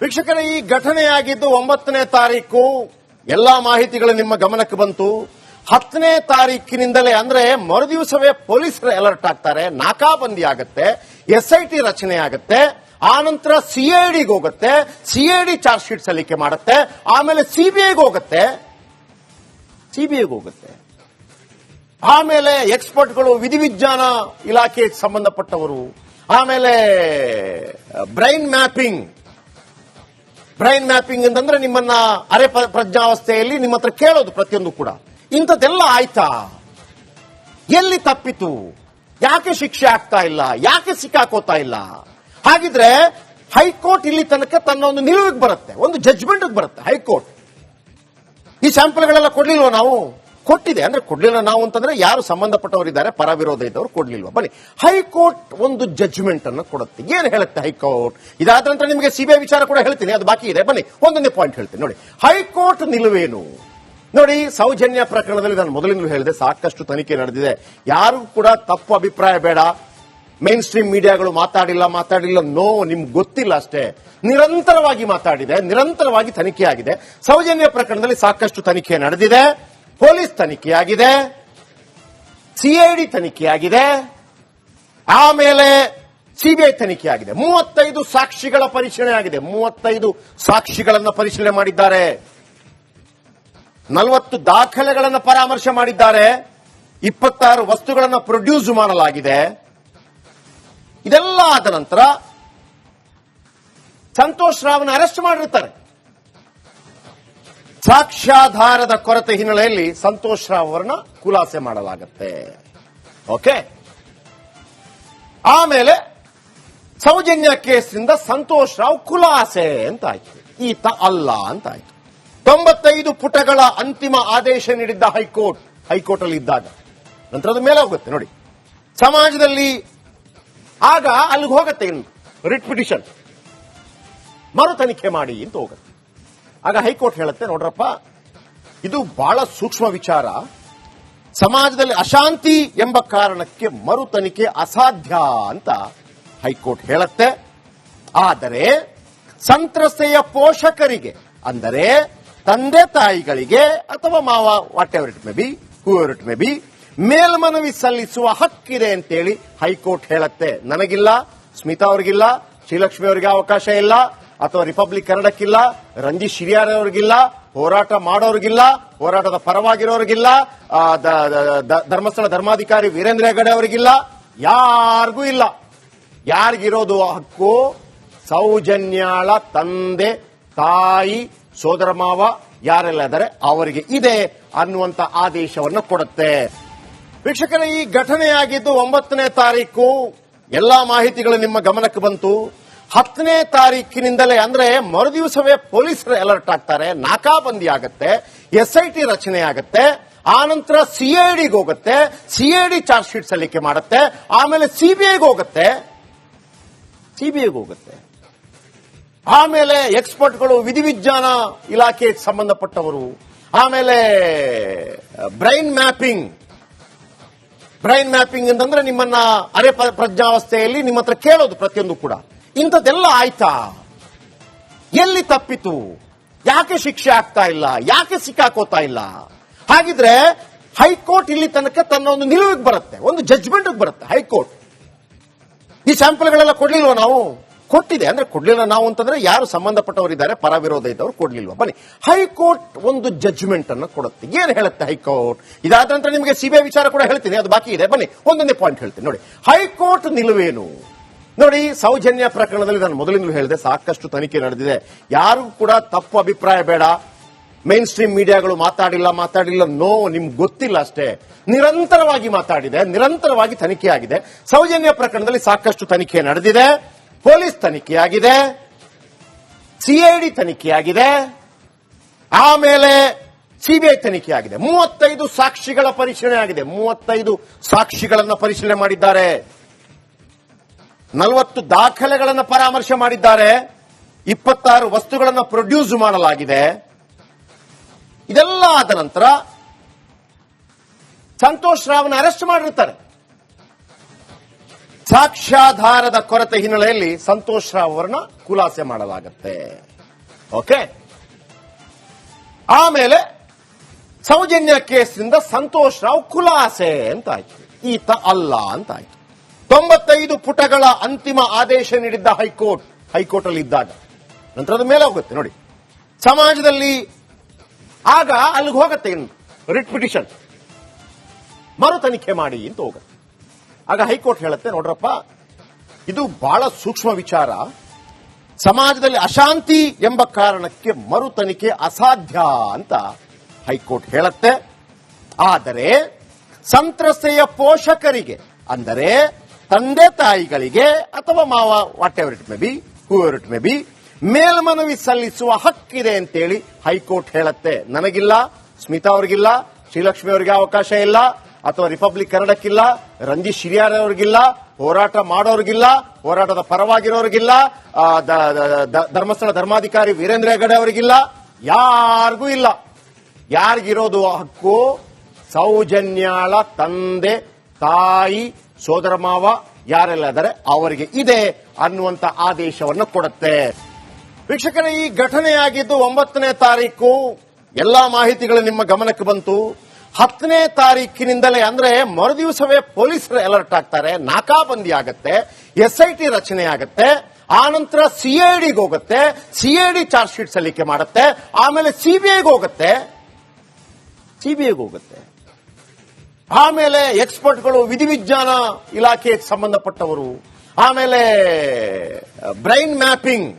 ವೀಕ್ಷಕರೇ, ಈ ಘಟನೆಯಾಗಿದ್ದು ಒಂಬತ್ತನೇ ತಾರೀಕು ಎಲ್ಲಾ ಮಾಹಿತಿಗಳು ನಿಮ್ಮ ಗಮನಕ್ಕೆ ಬಂತು. ಹತ್ತನೇ ತಾರೀಕಿನಿಂದಲೇ ಅಂದ್ರೆ ಮರುದಿವಸವೇ ಪೊಲೀಸರು ಅಲರ್ಟ್ ಆಗ್ತಾರೆ ನಾಕಾಬಂದಿ ಆಗುತ್ತೆ ಎಸ್ಐಟಿ ರಚನೆ ಆಗತ್ತೆ, ಆನಂತರ ಸಿಐಡಿಗೆ ಹೋಗುತ್ತೆ, ಸಿಐಡಿ ಚಾರ್ಜ್ ಶೀಟ್ ಸಲ್ಲಿಕೆ ಮಾಡುತ್ತೆ, ಆಮೇಲೆ ಸಿಬಿಐಗೆ ಹೋಗುತ್ತೆ. ಸಿಬಿಐಗೆ ಹೋಗುತ್ತೆ. ಆಮೇಲೆ ಎಕ್ಸ್ಪರ್ಟ್ಗಳು ವಿಧಿವಿಜ್ಞಾನ ಇಲಾಖೆಗೆ ಸಂಬಂಧಪಟ್ಟವರು, ಆಮೇಲೆ ಬ್ರೈನ್ ಮ್ಯಾಪಿಂಗ್ ಬ್ರೈನ್ ಮ್ಯಾಪಿಂಗ್ ಅಂತಂದ್ರೆ ನಿಮ್ಮನ್ನ ಅರೆ ಪ್ರಜ್ಞಾವಸ್ಥೆಯಲ್ಲಿ ನಿಮ್ಮ ಹತ್ರ ಕೇಳೋದು ಪ್ರತಿಯೊಂದು ಕೂಡ. ಇಂಥದ್ದೆಲ್ಲ ಆಯ್ತಾ? ಎಲ್ಲಿ ತಪ್ಪಿತು? ಯಾಕೆ ಶಿಕ್ಷೆ ಆಗ್ತಾ ಇಲ್ಲ? ಯಾಕೆ ಸಿಕ್ಕಾಕೋತಾ ಇಲ್ಲ? ಹಾಗಿದ್ರೆ ಹೈಕೋರ್ಟ್ ಇಲ್ಲಿ ತನಕ ತನ್ನ ಒಂದು ನಿಲುವಿಗೆ ಬರುತ್ತೆ, ಒಂದು ಜಜ್ಮೆಂಟ್ ಬರುತ್ತೆ ಹೈಕೋರ್ಟ್. ಈ ಸ್ಯಾಂಪಲ್ಗಳೆಲ್ಲ ಕೊಡ್ಲಿಲ್ವ ನಾವು? ಕೊಟ್ಟಿದೆ. ಅಂದ್ರೆ ಕೊಡ್ಲಿಲ್ಲ ನಾವು ಅಂತಂದ್ರೆ ಯಾರು ಸಂಬಂಧಪಟ್ಟವರಿದ್ದಾರೆ ಪರ ವಿರೋಧ ಇದ್ದವರು ಕೊಡ್ಲಿಲ್ವಾ? ಬನ್ನಿ. ಹೈಕೋರ್ಟ್ ಒಂದು ಜಜ್ಮೆಂಟ್ ಅನ್ನು ಕೊಡುತ್ತೆ. ಏನು ಹೇಳುತ್ತೆ ಹೈಕೋರ್ಟ್? ಇದಾದ ನಂತರ ನಿಮಗೆ ಸಿಬಿಐ ವಿಚಾರ ಕೂಡ ಹೇಳ್ತೀನಿ. ಅದು ಬಾಕಿ ಇದೆ. ಬನ್ನಿ, ಒಂದೊಂದೇ ಪಾಯಿಂಟ್ ಹೇಳ್ತೀನಿ. ನೋಡಿ, ಹೈಕೋರ್ಟ್ ನಿಲುವೇನು? ನೋಡಿ, ಸೌಜನ್ಯ ಪ್ರಕರಣದಲ್ಲಿ ನಾನು ಮೊದಲಿಂದಲೂ ಹೇಳಿದೆ, ಸಾಕಷ್ಟು ತನಿಖೆ ನಡೆದಿದೆ. ಯಾರು ಕೂಡ ತಪ್ಪು ಅಭಿಪ್ರಾಯ ಬೇಡ. ಮೇನ್ ಸ್ಟ್ರೀಮ್ ಮೀಡಿಯಾಗಳು ಮಾತಾಡಿಲ್ಲ ಮಾತಾಡಿಲ್ಲ, ನೋ, ನಿಮ್ಗೆ ಗೊತ್ತಿಲ್ಲ ಅಷ್ಟೇ. ನಿರಂತರವಾಗಿ ಮಾತಾಡಿದೆ, ನಿರಂತರವಾಗಿ ತನಿಖೆ ಆಗಿದೆ. ಸೌಜನ್ಯ ಪ್ರಕರಣದಲ್ಲಿ ಸಾಕಷ್ಟು ತನಿಖೆ ನಡೆದಿದೆ. ಪೊಲೀಸ್ ತನಿಖೆಯಾಗಿದೆ, ಸಿಐಡಿ ತನಿಖೆಯಾಗಿದೆ, ಆಮೇಲೆ ಸಿಬಿಐ ತನಿಖೆಯಾಗಿದೆ. ಮೂವತ್ತೈದು ಸಾಕ್ಷಿಗಳ ಪರಿಶೀಲನೆ ಆಗಿದೆ. ಮೂವತ್ತೈದು ಸಾಕ್ಷಿಗಳನ್ನು ಪರಿಶೀಲನೆ ಮಾಡಿದ್ದಾರೆ. ನಲವತ್ತು ದಾಖಲೆಗಳನ್ನು ಪರಾಮರ್ಶೆ ಮಾಡಿದ್ದಾರೆ. ಇಪ್ಪತ್ತಾರು ವಸ್ತುಗಳನ್ನು ಪ್ರೊಡ್ಯೂಸ್ ಮಾಡಲಾಗಿದೆ. ಇದೆಲ್ಲ ಆದ ನಂತರ ಸಂತೋಷ್ ರಾವ್ನ ಅರೆಸ್ಟ್ ಮಾಡಿರ್ತಾರೆ. ಸಾಕ್ಷ್ಯಾಧಾರದ ಕೊರತೆ ಹಿನ್ನೆಲೆಯಲ್ಲಿ ಸಂತೋಷ್ ರಾವ್ ಅವರನ್ನ ಖುಲಾಸೆ ಮಾಡಲಾಗುತ್ತೆ. ಓಕೆ? ಆಮೇಲೆ ಸೌಜನ್ಯ ಕೇಸ್ನಿಂದ ಸಂತೋಷ್ ರಾವ್ ಖುಲಾಸೆ ಅಂತ ಆಯ್ತು ಈತ ಅಲ್ಲ ಅಂತ ಆಯ್ತು ತೊಂಬತ್ತೈದು ಪುಟಗಳ ಅಂತಿಮ ಆದೇಶ ನೀಡಿದ್ದ ಹೈಕೋರ್ಟ್ ಹೈಕೋರ್ಟ್ ಅಲ್ಲಿ ಇದ್ದಾಗ. ನಂತರ ಅದು ಮೇಲೆ ಹೋಗುತ್ತೆ, ನೋಡಿ. ಸಮಾಜದಲ್ಲಿ ಆಗ ಅಲ್ಲಿಗೆ ಹೋಗುತ್ತೆ ರಿಟ್ ಪಿಟಿಷನ್. ಮರು ತನಿಖೆ ಮಾಡಿ ಅಂತ ಹೋಗುತ್ತೆ. ಆಗ ಹೈಕೋರ್ಟ್ ಹೇಳುತ್ತೆ, ನೋಡ್ರಪ್ಪ, ಇದು ಬಹಳ ಸೂಕ್ಷ್ಮ ವಿಚಾರ. ಸಮಾಜದಲ್ಲಿ ಅಶಾಂತಿ ಎಂಬ ಕಾರಣಕ್ಕೆ ಮರು ತನಿಖೆ ಅಸಾಧ್ಯ ಅಂತ ಹೈಕೋರ್ಟ್ ಹೇಳುತ್ತೆ. ಆದರೆ ಸಂತ್ರಸ್ತೆಯ ಪೋಷಕರಿಗೆ, ಅಂದರೆ ತಂದೆ ತಾಯಿಗಳಿಗೆ ಅಥವಾ ಮಾವ whatever it may be whoever it may be ಮೇಲ್ಮನವಿ ಸಲ್ಲಿಸುವ ಹಕ್ಕಿದೆ ಅಂತೇಳಿ ಹೈಕೋರ್ಟ್ ಹೇಳುತ್ತೆ. ನನಗಿಲ್ಲ, ಸ್ಮಿತಾ ಅವರಿಗಿಲ್ಲ, ಶ್ರೀಲಕ್ಷ್ಮಿ ಅವರಿಗೆ ಅವಕಾಶ ಇಲ್ಲ ಅಥವಾ ರಿಪಬ್ಲಿಕ್ ಕನ್ನಡಕ್ಕಿಲ್ಲ ರಂಜಿತ್ ಶಿರಿಯಾರ್ ಅವ್ರಿಗಿಲ್ಲ ಹೋರಾಟ ಮಾಡೋರಿಗಿಲ್ಲ, ಹೋರಾಟದ ಪರವಾಗಿರೋರಿಗಿಲ್ಲ ಧರ್ಮಸ್ಥಳ ಧರ್ಮಾಧಿಕಾರಿ ವೀರೇಂದ್ರ ಹೆಗಡೆ ಅವರಿಗಿಲ್ಲ, ಯಾರಿಗೂ ಇಲ್ಲ. ಯಾರಿಗಿರೋದು ಹಕ್ಕು? ಸೌಜನ್ಯಾಳ ತಂದೆ, ತಾಯಿ, ಸೋದರ ಮಾವ ಯಾರೆಲ್ಲ ಇದ್ದಾರೆ, ಅವರಿಗೆ ಇದೆ ಅನ್ನುವಂತ ಆದೇಶವನ್ನು ಕೊಡುತ್ತೆ. ವೀಕ್ಷಕರ, ಈ ಘಟನೆಯಾಗಿದ್ದು ಒಂಬತ್ತನೇ ತಾರೀಕು. ಎಲ್ಲಾ ಮಾಹಿತಿಗಳು ನಿಮ್ಮ ಗಮನಕ್ಕೆ ಬಂತು. ಹತ್ತನೇ ತಾರೀಕಿನಿಂದಲೇ ಅಂದ್ರೆ ಮರುದಿವಸವೇ ಪೊಲೀಸರು ಅಲರ್ಟ್ ಆಗ್ತಾರೆ ನಾಕಾಬಂದಿ ಆಗತ್ತೆ ಎಸ್ಐಟಿ ರಚನೆ ಆಗತ್ತೆ ಆನಂತರ ಸಿಐಡಿಗೆ ಹೋಗುತ್ತೆ, ಸಿಐಡಿ ಚಾರ್ಜ್ ಶೀಟ್ ಸಲ್ಲಿಕೆ ಮಾಡುತ್ತೆ, ಆಮೇಲೆ ಸಿಬಿಐಗೆ ಹೋಗುತ್ತೆ. ಸಿಬಿಐಗೆ ಹೋಗುತ್ತೆ. ಆಮೇಲೆ ಎಕ್ಸ್ಪರ್ಟ್ಗಳು ವಿಧಿವಿಜ್ಞಾನ ಇಲಾಖೆಗೆ ಸಂಬಂಧಪಟ್ಟವರು, ಆಮೇಲೆ ಬ್ರೈನ್ ಮ್ಯಾಪಿಂಗ್ ಬ್ರೈನ್ ಮ್ಯಾಪಿಂಗ್ ಅಂತಂದ್ರೆ ನಿಮ್ಮನ್ನ ಅರೆ ಪ್ರಜ್ಞಾವಸ್ಥೆಯಲ್ಲಿ ನಿಮ್ಮ ಹತ್ರ ಕೇಳೋದು ಪ್ರತಿಯೊಂದು ಕೂಡ. ಇಂಥದ್ದೆಲ್ಲ ಆಯ್ತಾ? ಎಲ್ಲಿ ತಪ್ಪಿತು? ಯಾಕೆ ಶಿಕ್ಷೆ ಆಗ್ತಾ ಇಲ್ಲ? ಯಾಕೆ ಸಿಕ್ಕಾಕೋತಾ ಇಲ್ಲ? ಹಾಗಿದ್ರೆ ಹೈಕೋರ್ಟ್ ಇಲ್ಲಿ ತನಕ ತನ್ನ ಒಂದು ನಿಲುವಿಗೆ ಬರುತ್ತೆ, ಒಂದು ಜಜ್ಮೆಂಟ್ ಬರುತ್ತೆ, ಹೈಕೋರ್ಟ್. ಈ ಸ್ಯಾಂಪಲ್ಗಳೆಲ್ಲ ಕೊಡ್ಲಿಲ್ವಾ ನಾವು? ಕೊಟ್ಟಿದೆ. ಅಂದ್ರೆ ಕೊಡ್ಲಿಲ್ಲ ನಾವು ಅಂತಂದ್ರೆ ಯಾರು ಸಂಬಂಧಪಟ್ಟವರಿದ್ದಾರೆ ಪರ ವಿರೋಧ ಇದ್ದವರು ಕೊಡ್ಲಿಲ್ವಾ? ಬನ್ನಿ. ಹೈಕೋರ್ಟ್ ಒಂದು ಜಜ್ಮೆಂಟ್ ಅನ್ನು ಕೊಡುತ್ತೆ. ಏನು ಹೇಳುತ್ತೆ ಹೈಕೋರ್ಟ್? ಇದಾದ ನಂತರ ನಿಮಗೆ ಸಿಬಿಐ ವಿಚಾರ ಕೂಡ ಹೇಳ್ತೀನಿ. ಅದು ಬಾಕಿ ಇದೆ. ಬನ್ನಿ. ಒಂದೊಂದೇ ಪಾಯಿಂಟ್ ಹೇಳ್ತೀನಿ. ನೋಡಿ. ಹೈಕೋರ್ಟ್ ನಿಲುವೇನು? ನೋಡಿ, ಸೌಜನ್ಯ ಪ್ರಕರಣದಲ್ಲಿ ನಾನು ಮೊದಲಿಂದಲೂ ಹೇಳಿದೆ, ಸಾಕಷ್ಟು ತನಿಖೆ ನಡೆದಿದೆ. ಯಾರಿಗೂ ಕೂಡ ತಪ್ಪು ಅಭಿಪ್ರಾಯ ಬೇಡ. ಮೇನ್ ಸ್ಟ್ರೀಮ್ ಮೀಡಿಯಾಗಳು ಮಾತಾಡಿಲ್ಲ ಮಾತಾಡಿಲ್ಲ, ನೋ, ನಿಮ್ಗೆ ಗೊತ್ತಿಲ್ಲ ಅಷ್ಟೇ. ನಿರಂತರವಾಗಿ ಮಾತಾಡಿದೆ, ನಿರಂತರವಾಗಿ ತನಿಖೆ ಆಗಿದೆ. ಸೌಜನ್ಯ ಪ್ರಕರಣದಲ್ಲಿ ಸಾಕಷ್ಟು ತನಿಖೆ ನಡೆದಿದೆ. ಪೊಲೀಸ್ ತನಿಖೆಯಾಗಿದೆ ಸಿಐಡಿ ತನಿಖೆಯಾಗಿದೆ ಆಮೇಲೆ ಸಿಬಿಐ ತನಿಖೆಯಾಗಿದೆ ಮೂವತ್ತೈದು ಸಾಕ್ಷಿಗಳ ಪರಿಶೀಲನೆ ಆಗಿದೆ. ಮೂವತ್ತೈದು ಸಾಕ್ಷಿಗಳನ್ನು ಪರಿಶೀಲನೆ ಮಾಡಿದ್ದಾರೆ. ನಲವತ್ತು ದಾಖಲೆಗಳನ್ನು ಪರಾಮರ್ಶೆ ಮಾಡಿದ್ದಾರೆ. ಇಪ್ಪತ್ತಾರು ವಸ್ತುಗಳನ್ನು ಪ್ರೊಡ್ಯೂಸ್ ಮಾಡಲಾಗಿದೆ. ಇದೆಲ್ಲ ಆದ ನಂತರ ಸಂತೋಷ್ ರಾವ್ನ ಅರೆಸ್ಟ್ ಮಾಡಿರ್ತಾರೆ. ಸಾಕ್ಷ್ಯಾಧಾರದ ಕೊರತೆ ಹಿನ್ನೆಲೆಯಲ್ಲಿ ಸಂತೋಷ್ ರಾವ್ ಅವರನ್ನ ಖುಲಾಸೆ ಮಾಡಲಾಗುತ್ತೆ. ಓಕೆ? ಆಮೇಲೆ ಸೌಜನ್ಯ ಕೇಸ್ನಿಂದ ಸಂತೋಷ್ ರಾವ್ ಖುಲಾಸೆ ಅಂತ ಆಯ್ತು ಈತ ಅಲ್ಲ ಅಂತ ಆಯ್ತು ತೊಂಬತ್ತೈದು ಪುಟಗಳ ಅಂತಿಮ ಆದೇಶ ನೀಡಿದ್ದ ಹೈಕೋರ್ಟ್ ಹೈಕೋರ್ಟ್ ಅಲ್ಲಿ ಇದ್ದಾಗ. ನಂತರ ಅದು ಮೇಲೆ ಹೋಗುತ್ತೆ, ನೋಡಿ. ಸಮಾಜದಲ್ಲಿ ಆಗ ಅಲ್ಲಿಗೆ ಹೋಗುತ್ತೆ ರಿಟ್ ಪಿಟಿಷನ್. ಮರು ತನಿಖೆ ಮಾಡಿ ಅಂತ ಹೋಗುತ್ತೆ. ಆಗ ಹೈಕೋರ್ಟ್ ಹೇಳುತ್ತೆ, ನೋಡ್ರಪ್ಪ, ಇದು ಬಹಳ ಸೂಕ್ಷ್ಮ ವಿಚಾರ. ಸಮಾಜದಲ್ಲಿ ಅಶಾಂತಿ ಎಂಬ ಕಾರಣಕ್ಕೆ ಮರು ತನಿಖೆ ಅಸಾಧ್ಯ ಅಂತ ಹೈಕೋರ್ಟ್ ಹೇಳುತ್ತೆ. ಆದರೆ ಸಂತ್ರಸ್ತೆಯ ಪೋಷಕರಿಗೆ, ಅಂದರೆ ತಂದೆ ತಾಯಿಗಳಿಗೆ ಅಥವಾ ಮಾವ whatever it may be whoever it may be ಮೇಲ್ಮನವಿ ಸಲ್ಲಿಸುವ ಹಕ್ಕಿದೆ ಅಂತೇಳಿ ಹೈಕೋರ್ಟ್ ಹೇಳುತ್ತೆ. ನನಗಿಲ್ಲ, ಸ್ಮಿತಾ ಅವ್ರಿಗಿಲ್ಲ, ಶ್ರೀಲಕ್ಷ್ಮಿ ಅವರಿಗೆ ಅವಕಾಶ ಇಲ್ಲ, ಅಥವಾ ರಿಪಬ್ಲಿಕ್ ಕನ್ನಡಕ್ಕಿಲ್ಲ ರಂಜಿತ್ ಶಿರಿಯಾರ್ ಅವ್ರಿಗಿಲ್ಲ, ಹೋರಾಟ ಮಾಡೋರಿಗಿಲ್ಲ, ಹೋರಾಟದ ಪರವಾಗಿರೋರಿಗಿಲ್ಲ ಧರ್ಮಸ್ಥಳ ಧರ್ಮಾಧಿಕಾರಿ ವೀರೇಂದ್ರ ಹೆಗಡೆ ಅವರಿಗಿಲ್ಲ, ಯಾರಿಗೂ ಇಲ್ಲ. ಯಾರಿಗಿರೋದು ಹಕ್ಕು? ಸೌಜನ್ಯಾಳ ತಂದೆ ತಾಯಿ, ಸೋದರ ಮಾವ ಯಾರೆಲ್ಲ ಇದ್ದಾರೆ ಅವರಿಗೆ ಇದೆ ಅನ್ನುವಂತ ಆದೇಶವನ್ನು ಕೊಡುತ್ತೆ. ವೀಕ್ಷಕರ, ಈ ಘಟನೆಯಾಗಿದ್ದು ಒಂಬತ್ತನೇ ತಾರೀಕು. ಎಲ್ಲಾ ಮಾಹಿತಿಗಳು ನಿಮ್ಮ ಗಮನಕ್ಕೆ ಬಂತು. ಹತ್ತನೇ ತಾರೀಕಿನಿಂದಲೇ ಅಂದ್ರೆ ಮರುದಿವಸವೇ ಪೊಲೀಸರು ಅಲರ್ಟ್ ಆಗ್ತಾರೆ, ನಾಕಾಬಂದಿ ಆಗತ್ತೆ, ಎಸ್ಐಟಿ ರಚನೆ ಆಗತ್ತೆ, ಆನಂತರ ಸಿಐಡಿಗೆ ಹೋಗುತ್ತೆ, ಸಿಐಡಿ ಚಾರ್ಜ್ ಶೀಟ್ ಸಲ್ಲಿಕೆ ಮಾಡುತ್ತೆ, ಆಮೇಲೆ ಸಿಬಿಐಗೆ ಹೋಗುತ್ತೆ. ಸಿಬಿಐಗೆ ಹೋಗುತ್ತೆ. ಆಮೇಲೆ ಎಕ್ಸ್ಪರ್ಟ್ಗಳು ವಿಧಿವಿಜ್ಞಾನ ಇಲಾಖೆಗೆ ಸಂಬಂಧಪಟ್ಟವರು. ಆಮೇಲೆ ಬ್ರೈನ್ ಮ್ಯಾಪಿಂಗ್.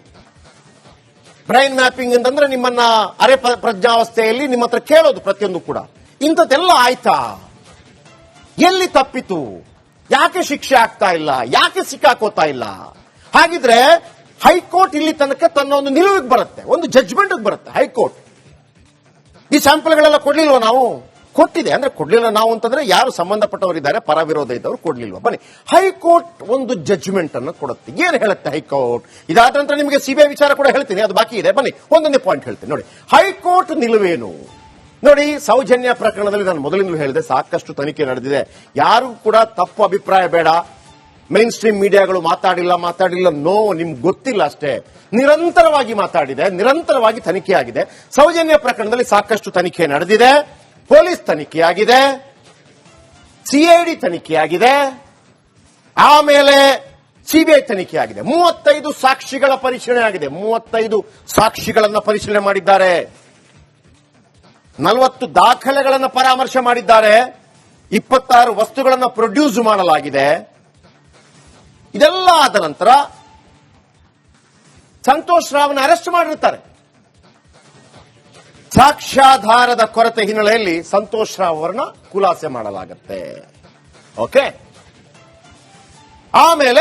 ಬ್ರೈನ್ ಮ್ಯಾಪಿಂಗ್ ಅಂತಂದ್ರೆ ನಿಮ್ಮನ್ನ ಅರೆ ಪ್ರಜ್ಞಾವಸ್ಥೆಯಲ್ಲಿ ನಿಮ್ಮ ಹತ್ರ ಕೇಳೋದು ಪ್ರತಿಯೊಂದು ಕೂಡ. ಇಂಥದ್ದೆಲ್ಲ ಆಯ್ತಾ? ಎಲ್ಲಿ ತಪ್ಪಿತು? ಯಾಕೆ ಶಿಕ್ಷೆ ಆಗ್ತಾ ಇಲ್ಲ? ಯಾಕೆ ಸಿಕ್ಕಾಕೋತಾ ಇಲ್ಲ? ಹಾಗಿದ್ರೆ, ಹೈಕೋರ್ಟ್ ಇಲ್ಲಿ ತನಕ ತನ್ನ ಒಂದು ನಿಲುವಿಗೆ ಬರುತ್ತೆ. ಒಂದು ಜಡ್ಜ್ಮೆಂಟ್ ಬರುತ್ತೆ ಹೈಕೋರ್ಟ್. ಈ ಸ್ಯಾಂಪಲ್ಗಳೆಲ್ಲ ಕೊಡ್ಲಿಲ್ವ ನಾವು? ಕೊಟ್ಟಿದೆ. ಅಂದ್ರೆ ಕೊಡ್ಲಿಲ್ಲ ನಾವು ಅಂತಂದ್ರೆ ಯಾರು ಸಂಬಂಧಪಟ್ಟವರಿದ್ದಾರೆ ಪರ ವಿರೋಧ ಇದ್ದವರು ಕೊಡ್ಲಿಲ್ವ. ಬನ್ನಿ. ಹೈಕೋರ್ಟ್ ಒಂದು ಜಜ್ಮೆಂಟ್ ಅನ್ನು ಕೊಡುತ್ತೆ. ಏನು ಹೇಳುತ್ತೆ ಹೈಕೋರ್ಟ್? ಇದಾದ ನಂತರ ನಿಮಗೆ ಸಿಬಿಐ ವಿಚಾರ ಕೂಡ ಹೇಳ್ತೀನಿ. ಅದು ಬಾಕಿ ಇದೆ. ಬನ್ನಿ, ಒಂದೊಂದೇ ಪಾಯಿಂಟ್ ಹೇಳ್ತೀನಿ. ನೋಡಿ, ಹೈಕೋರ್ಟ್ ನಿಲುವೇನು? ನೋಡಿ, ಸೌಜನ್ಯ ಪ್ರಕರಣದಲ್ಲಿ ನಾನು ಮೊದಲಿಂದಲೂ ಹೇಳಿದೆ, ಸಾಕಷ್ಟು ತನಿಖೆ ನಡೆದಿದೆ. ಯಾರಿಗೂ ಕೂಡ ತಪ್ಪು ಅಭಿಪ್ರಾಯ ಬೇಡ. ಮೇನ್ ಸ್ಟ್ರೀಮ್ ಮೀಡಿಯಾಗಳು ಮಾತಾಡಿಲ್ಲ ಮಾತಾಡಿಲ್ಲ, ನೋ, ನಿಮ್ಗೆ ಗೊತ್ತಿಲ್ಲ ಅಷ್ಟೇ. ನಿರಂತರವಾಗಿ ಮಾತಾಡಿದೆ, ನಿರಂತರವಾಗಿ ತನಿಖೆ ಆಗಿದೆ ಸೌಜನ್ಯ ಪ್ರಕರಣದಲ್ಲಿ ಸಾಕಷ್ಟು ತನಿಖೆ ನಡೆದಿದೆ. ಪೊಲೀಸ್ ತನಿಖೆಯಾಗಿದೆ ಸಿಐಡಿ ತನಿಖೆಯಾಗಿದೆ, ಆಮೇಲೆ ಸಿಬಿಐ ತನಿಖೆಯಾಗಿದೆ. ಮೂವತ್ತೈದು ಸಾಕ್ಷಿಗಳ ಪರಿಶೀಲನೆ ಆಗಿದೆ. ಮೂವತ್ತೈದು ಸಾಕ್ಷಿಗಳನ್ನ ಪರಿಶೀಲನೆ ಮಾಡಿದ್ದಾರೆ. ನಲವತ್ತು ದಾಖಲೆಗಳನ್ನು ಪರಾಮರ್ಶೆ ಮಾಡಿದ್ದಾರೆ. ಇಪ್ಪತ್ತಾರು ವಸ್ತುಗಳನ್ನು ಪ್ರೊಡ್ಯೂಸ್ ಮಾಡಲಾಗಿದೆ. ಇದೆಲ್ಲ ಆದ ನಂತರ ಸಂತೋಷ್ ರಾವ್ನ ಅರೆಸ್ಟ್ ಮಾಡಿರ್ತಾರೆ. ಸಾಕ್ಷ್ಯಾಧಾರದ ಕೊರತೆ ಹಿನ್ನೆಲೆಯಲ್ಲಿ ಸಂತೋಷ್ ರಾವ್ ಅವರನ್ನ ಖುಲಾಸೆ ಮಾಡಲಾಗುತ್ತೆ. ಓಕೆ? ಆಮೇಲೆ